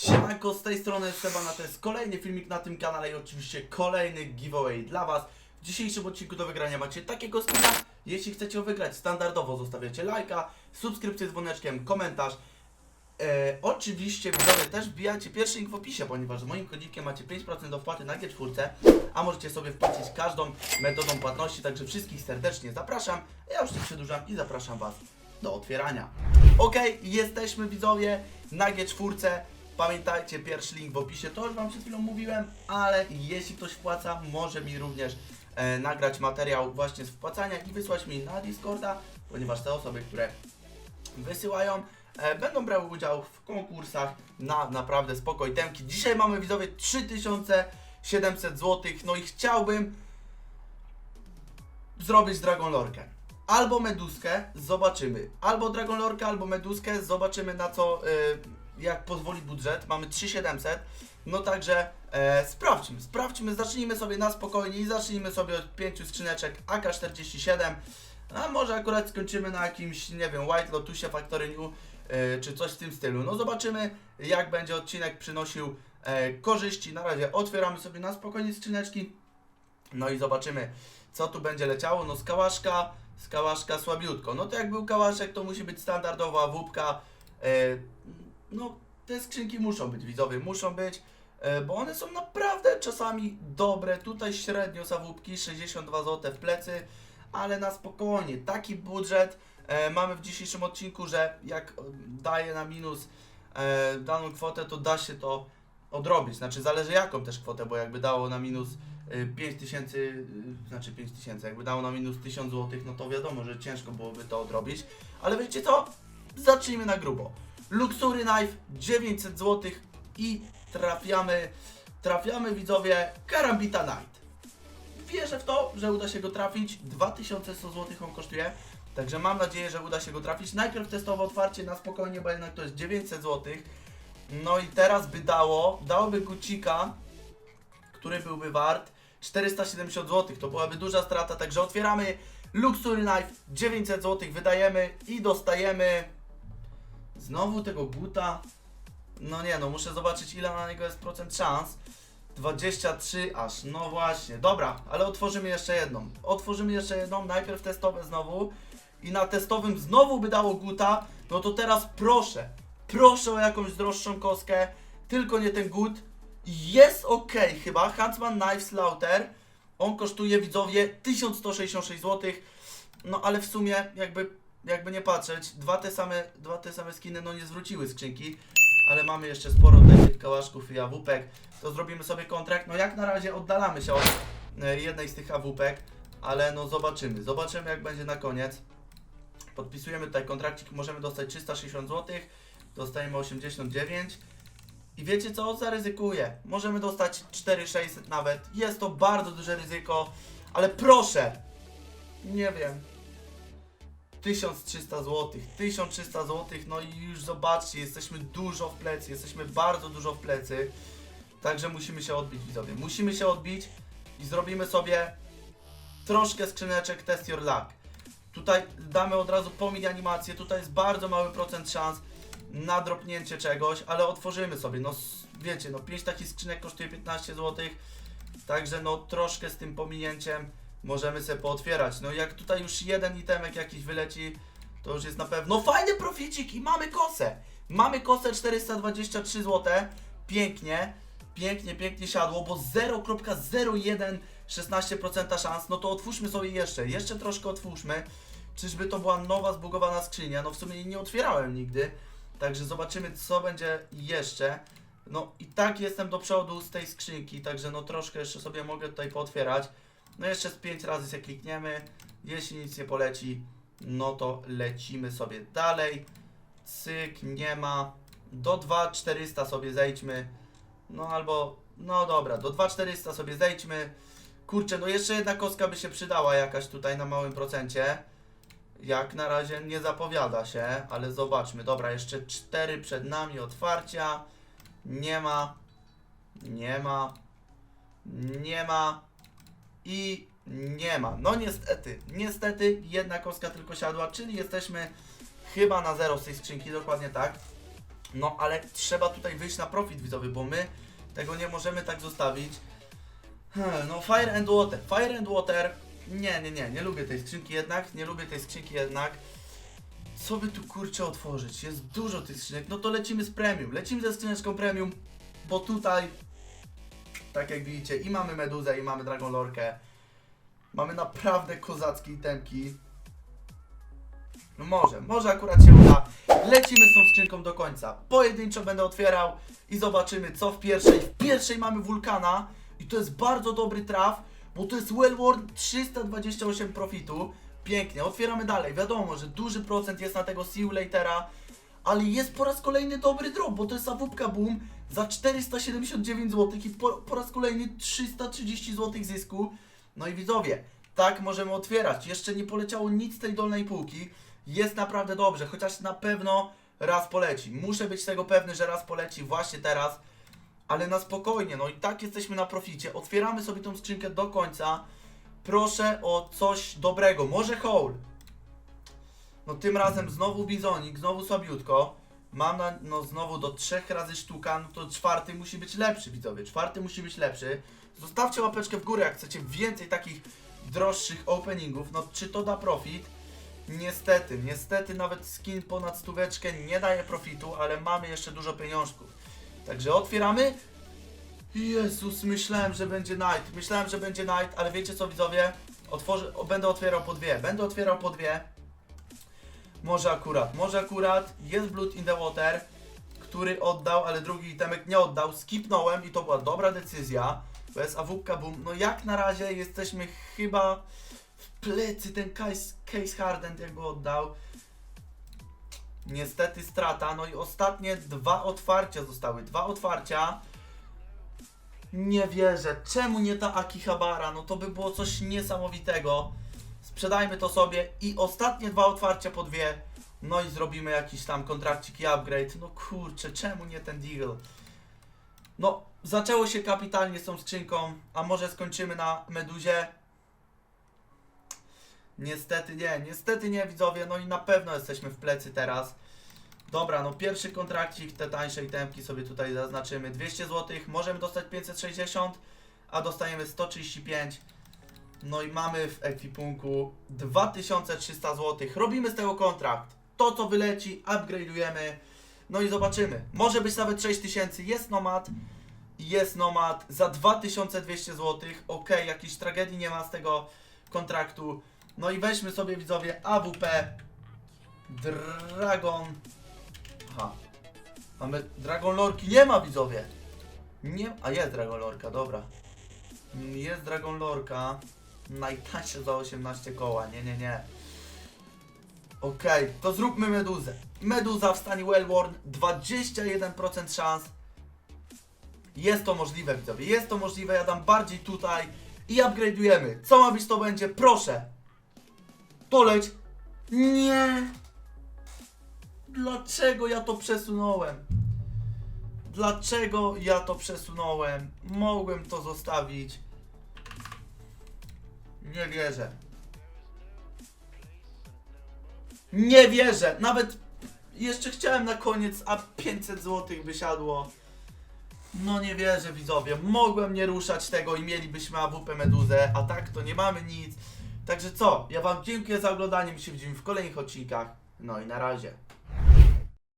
Siemanko, z tej strony Sebana, to jest kolejny filmik na tym kanale i oczywiście kolejny giveaway dla Was. W dzisiejszym odcinku do wygrania macie takiego skina. Jeśli chcecie wygrać, standardowo zostawiacie lajka, subskrypcję z dzwoneczkiem, komentarz. E, oczywiście widzowie też wbijajcie pierwszy link w opisie, ponieważ z moim kodzikiem macie 5% do wpłaty na G4, a możecie sobie wpłacić każdą metodą płatności, także wszystkich serdecznie zapraszam. Ja już nie przedłużam i zapraszam Was do otwierania. Ok, jesteśmy widzowie na G4. Pamiętajcie, pierwszy link w opisie, to już Wam przed chwilą mówiłem, ale jeśli ktoś wpłaca, może mi również e, nagrać materiał właśnie z wpłacania i wysłać mi na Discorda, ponieważ te osoby, które wysyłają, e, będą brały udział w konkursach na naprawdę spokoj temki. Dzisiaj mamy widzowie 3700 zł, no i chciałbym zrobić Dragon Lorkę. Albo Meduskę, zobaczymy. Albo Dragon Lorkę, albo Meduskę, zobaczymy na co, y, jak pozwoli budżet. Mamy 3700, no także e, sprawdźmy, sprawdźmy, zacznijmy sobie na spokojnie i zacznijmy sobie od 5 skrzyneczek AK-47. A może akurat skończymy na jakimś, nie wiem, White Lotusie Factory New, e, czy coś w tym stylu. No zobaczymy, jak będzie odcinek przynosił e, korzyści. Na razie otwieramy sobie na spokojnie skrzyneczki. No i zobaczymy, co tu będzie leciało. No skałaszka, skałaszka słabiutko. No to jak był kałaszek, to musi być standardowa wódka. E, no te skrzynki muszą być, widzowie, muszą być, e, bo one są naprawdę czasami dobre. Tutaj średnio za wódki 62 zł w plecy, ale na spokojnie. Taki budżet e, mamy w dzisiejszym odcinku, że jak daje na minus e, daną kwotę, to da się to odrobić. Znaczy zależy jaką też kwotę, bo jakby dało na minus y, 5000, y, znaczy 5000, jakby dało na minus 1000 zł, no to wiadomo, że ciężko byłoby to odrobić. Ale wiecie co? Zacznijmy na grubo. Luxury Knife 900 zł i trafiamy, trafiamy widzowie Karambita Knight. Wierzę w to, że uda się go trafić. 2100 zł on kosztuje. Także mam nadzieję, że uda się go trafić. Najpierw testowe otwarcie na spokojnie, bo jednak to jest 900 zł. No i teraz by dało, dałoby gucika, który byłby wart 470 zł. To byłaby duża strata, także otwieramy Luxury Knife 900 zł, wydajemy i dostajemy znowu tego guta. No nie, no muszę zobaczyć ile na niego jest procent szans. 23 aż, no właśnie. Dobra, ale otworzymy jeszcze jedną. Otworzymy jeszcze jedną, najpierw testowe znowu. I na testowym znowu by dało guta. No to teraz proszę, proszę o jakąś droższą kostkę. Tylko nie ten gut. Jest ok chyba. Huntsman Knife Slaughter. On kosztuje widzowie 1166 zł. No ale w sumie jakby, jakby nie patrzeć, dwa te same, dwa te same skiny no nie zwróciły skrzynki. Ale mamy jeszcze sporo tych kałaszków i awupek. To zrobimy sobie kontrakt. No jak na razie oddalamy się od e, jednej z tych awupek. Ale no zobaczymy. Zobaczymy jak będzie na koniec. Podpisujemy tutaj kontrakcik. Możemy dostać 360 zł. Dostajemy 89. I wiecie co? Zaryzykuję. Możemy dostać 4600 nawet. Jest to bardzo duże ryzyko. Ale proszę! Nie wiem. 1300 zł, 1300 zł, no i już zobaczcie, jesteśmy dużo w plecy, jesteśmy bardzo dużo w plecy, także musimy się odbić widzowie, musimy się odbić i zrobimy sobie troszkę skrzyneczek test your luck. Tutaj damy od razu pomij animację, tutaj jest bardzo mały procent szans na dropnięcie czegoś, ale otworzymy sobie, no wiecie, no 5 takich skrzynek kosztuje 15 zł, także no troszkę z tym pominięciem możemy sobie pootwierać. No jak tutaj już jeden itemek jakiś wyleci, to już jest na pewno fajny proficik i mamy kosę. Mamy kosę 423 zł. Pięknie, pięknie, pięknie siadło, bo 0.01 16% szans. No to otwórzmy sobie jeszcze, jeszcze troszkę otwórzmy. Czyżby to była nowa zbugowana skrzynia? No w sumie nie otwierałem nigdy. Także zobaczymy co będzie jeszcze. No i tak jestem do przodu z tej skrzynki, także no troszkę jeszcze sobie mogę tutaj pootwierać. No jeszcze z 5 razy się klikniemy. Jeśli nic nie poleci, no to lecimy sobie dalej. Cyk, nie ma. Do 2400 sobie zejdźmy. No albo, no dobra, do 2400 sobie zejdźmy. Kurczę, no jeszcze jedna kostka by się przydała jakaś tutaj na małym procencie. Jak na razie nie zapowiada się, ale zobaczmy. Dobra, jeszcze 4 przed nami otwarcia. Nie ma. Nie ma. Nie ma. I nie ma. No niestety, niestety jedna kostka tylko siadła, czyli jesteśmy chyba na zero z tej skrzynki, dokładnie tak. No ale trzeba tutaj wyjść na profit widzowy, bo my tego nie możemy tak zostawić. Hmm, No Fire and Water, Fire and Water. Nie, nie, nie, nie lubię tej skrzynki jednak, nie lubię tej skrzynki jednak. Co by tu kurczę otworzyć? Jest dużo tych skrzynek. No to lecimy z premium. Lecimy ze skrzyneczką premium, bo tutaj, tak jak widzicie, i mamy Meduzę, i mamy Dragon Lorkę. Mamy naprawdę kozackie itemki. No może, może akurat się uda. Lecimy z tą skrzynką do końca. Pojedynczo będę otwierał i zobaczymy co w pierwszej. W pierwszej mamy wulkana i to jest bardzo dobry traf, bo to jest Wellworn 328 profitu. Pięknie, otwieramy dalej. Wiadomo, że duży procent jest na tego See You ale jest po raz kolejny dobry drop, bo to jest awupka boom za 479 zł i po, po raz kolejny 330 zł zysku. No i widzowie, tak możemy otwierać. Jeszcze nie poleciało nic z tej dolnej półki. Jest naprawdę dobrze, chociaż na pewno raz poleci. Muszę być tego pewny, że raz poleci właśnie teraz. Ale na spokojnie, no i tak jesteśmy na proficie. Otwieramy sobie tą skrzynkę do końca. Proszę o coś dobrego. Może Hole. No tym razem znowu Bizonik, znowu słabiutko. Mam na, no znowu do trzech razy sztuka, no to czwarty musi być lepszy, widzowie. Czwarty musi być lepszy. Zostawcie łapeczkę w górę, jak chcecie więcej takich droższych openingów. No czy to da profit? Niestety, niestety nawet skin ponad stóweczkę nie daje profitu, ale mamy jeszcze dużo pieniążków. Także otwieramy. Jezus, myślałem, że będzie night. Myślałem, że będzie night, ale wiecie co widzowie? Będę otwierał po dwie. Będę otwierał po dwie. Może akurat, może akurat. Jest Blood in the Water, który oddał, ale drugi itemek nie oddał. Skipnąłem i to była dobra decyzja. To jest AWP Boom. No jak na razie jesteśmy chyba w plecy ten case, case Harden jak go oddał. Niestety strata. No i ostatnie dwa otwarcia zostały. Dwa otwarcia. Nie wierzę. Czemu nie ta Akihabara? No to by było coś niesamowitego. Sprzedajmy to sobie i ostatnie dwa otwarcia po dwie. No i zrobimy jakiś tam kontrakcik i upgrade. No kurczę, czemu nie ten deal? No, zaczęło się kapitalnie z tą skrzynką, a może skończymy na Meduzie? Niestety nie, niestety nie widzowie, no i na pewno jesteśmy w plecy teraz. Dobra, no pierwszy kontrakcik, te tańsze itemki sobie tutaj zaznaczymy. 200 zł, możemy dostać 560, a dostajemy 135. No i mamy w ekwipunku 2300 zł. Robimy z tego kontrakt. To co wyleci, upgrade'ujemy. No i zobaczymy. Może być nawet 6000. Jest nomad. Jest nomad za 2200 zł. Ok, jakiejś tragedii nie ma z tego kontraktu. No i weźmy sobie widzowie AWP Dragon. Aha. Mamy Dragon Lorki. Nie ma widzowie. Nie. A jest Dragon Lorka, dobra. Mm, Jest Dragon Lorka. Najtańsze za 18 koła. Nie, nie, nie. Okej, to zróbmy meduzę. Meduza w stanie Wellworn. 21% szans. Jest to możliwe, widzowie. Jest to możliwe. Ja dam bardziej tutaj. I upgrade'ujemy. Co ma być, to będzie. Proszę. Poleć. Nie. Dlaczego ja to przesunąłem? Dlaczego ja to przesunąłem? Mogłem to zostawić. Nie wierzę. Nie wierzę. Nawet jeszcze chciałem na koniec, a 500 zł by siadło. No nie wierzę widzowie. Mogłem nie ruszać tego i mielibyśmy AWP Meduzę, a tak to nie mamy nic. Także co? Ja wam dziękuję za oglądanie. My się widzimy w kolejnych odcinkach. No i na razie.